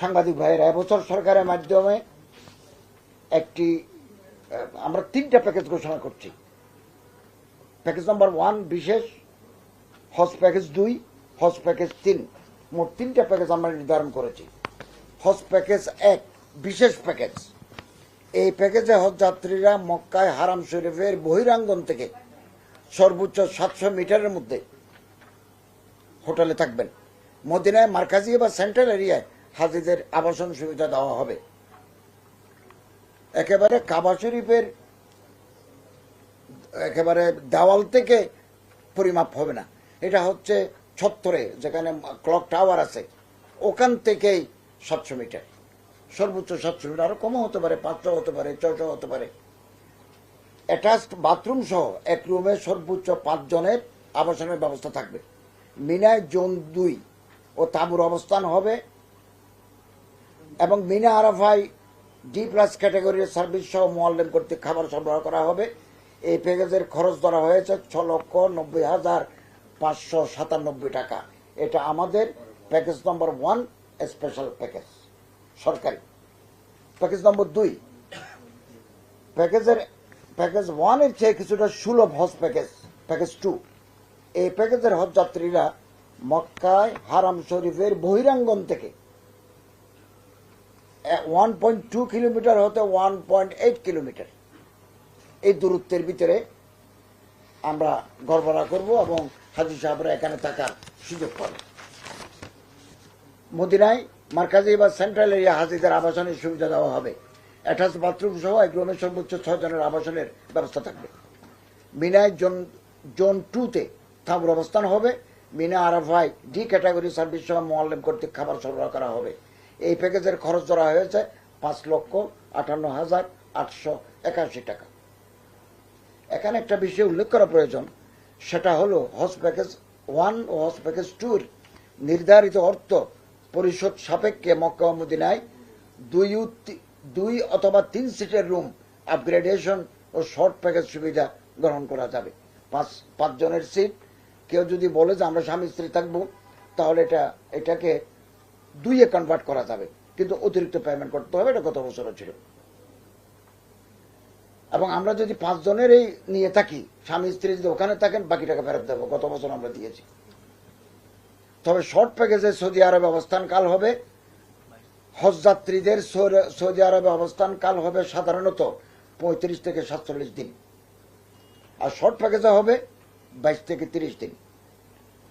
সাংবাদিক ভাইয়েরা এবছর সরকারের মাধ্যমে একটি, আমরা তিনটা প্যাকেজ ঘোষণা করছি। প্যাকেজ নম্বর ওয়ান বিশেষ, হজ প্যাকেজ দুই, হজ প্যাকেজ তিন। মোট তিনটা প্যাকেজ আমরা নির্ধারণ করেছি। হজ প্যাকেজ এক, বিশেষ প্যাকেজ। এই প্যাকেজে হজ যাত্রীরা মক্কায় হারাম শরীফের বহিরাঙ্গন থেকে সর্বোচ্চ সাতশো মিটারের মধ্যে হোটেলে থাকবেন। মদিনায় মার্কাজি বা সেন্ট্রাল এরিয়ায় হাজিদের আবাসন সুবিধা দেওয়া হবে। একেবারে কাবা শরীফের, একেবারে দেওয়াল থেকে পরিমাপ হবে না। এটা হচ্ছে ছত্তরে, যেখানে ক্লক টাওয়ার আছে, ওখান থেকেই সাতশো মিটার। সর্বোচ্চ সাতশো মিটার, আরও কমও হতে পারে, পাঁচশো হতে পারে ছশো হতে পারে। অ্যাটাচড বাথরুম সহ এক রুমে সর্বোচ্চ পাঁচ জনের আবাসনের ব্যবস্থা থাকবে। মিনায় জোন দুই ও তাঁবুর অবস্থান হবে এবং মিনা আরাফাই ডি প্লাস ক্যাটাগরির সার্ভিস সহ মোয়াল্লেম কর্তৃক খাবার সরবরাহ করা হবে। এই প্যাকেজের খরচ ধরা হয়েছে ছ লক্ষ নব্বই হাজার পাঁচশো সাতানব্বই টাকা। এটা আমাদের package number one special package সরকারি। প্যাকেজ নম্বর দুই প্যাকেজের প্যাকেজ ওয়ানের চেয়ে কিছুটা সুলভ হজ প্যাকেজ প্যাকেজ টু এই প্যাকেজের হজ যাত্রীরা মক্কায় হারাম শরীফের বহিরাঙ্গন থেকে ওয়ান পয়েন্ট টু কিলোমিটার হতে ওয়ান পয়েন্ট এইট কিলোমিটার। এই দূরত্বের ভিতরে আমরা গড়বড়া করব এবং হাজি সাহেবরা এখানে থাকার সুযোগ পাবে। মদিনায় মার্কাজি বা সেন্ট্রাল এরিয়া হাজিদের আবাসনের সুবিধা দেওয়া হবে। অ্যাটাচ বাথরুম সহ এক রুমে সর্বোচ্চ ছয় আবাসনের ব্যবস্থা থাকবে। মিনায় জোন জোন টুতে থামুর অবস্থান হবে। মিনা আরাফাই ডি ক্যাটাগরি সার্ভিস সহ মোয়াল্লেম কর্তৃক খাবার সরবরাহ করা হবে। এই প্যাকেজের খরচ ধরা হয়েছে পাঁচ লক্ষ আটান্ন হাজার আটশো একাশি টাকা। এখানে একটা বিষয় উল্লেখ করা প্রয়োজন, সেটা হলো হজ প্যাকেজ ওয়ান ও হজ প্যাকেজ টুর নির্ধারিত অর্থ পরিশোধ সাপেক্ষে মক্কা মদিনায় দুই দুই অথবা তিন সিটের রুম আপগ্রেডেশন ও শর্ট প্যাকেজ সুবিধা গ্রহণ করা যাবে। পাঁচ, পাঁচজনের সিট কেউ যদি বলে যে আমরা স্বামী স্ত্রী থাকব, তাহলে এটা, এটাকে দুইয়ে কনভার্ট করা যাবে। কিন্তু অতিরিক্ত পেমেন্ট করতে হবে, এটা গত বছরও ছিল। এবং আমরা যদি পাঁচ জনের এই নিয়ে থাকি, স্বামী, স্ত্রী যদি ওখানে থাকেন, বাকি টাকা ফেরত দেবো। গত বছর আমরা দিয়েছি। তবে শর্ট প্যাকেজে সৌদি আরবে অবস্থান কাল হবে। হজ যাত্রীদের সৌদি আরবে অবস্থান কাল হবে সাধারণত পঁয়ত্রিশ থেকে সাতচল্লিশ দিন। আর শর্ট প্যাকেজে হবে বাইশ থেকে তিরিশ দিন।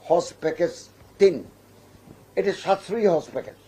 হজ প্যাকেজ তিন। এটি সাশ্রয়ী হজ প্যাকেজ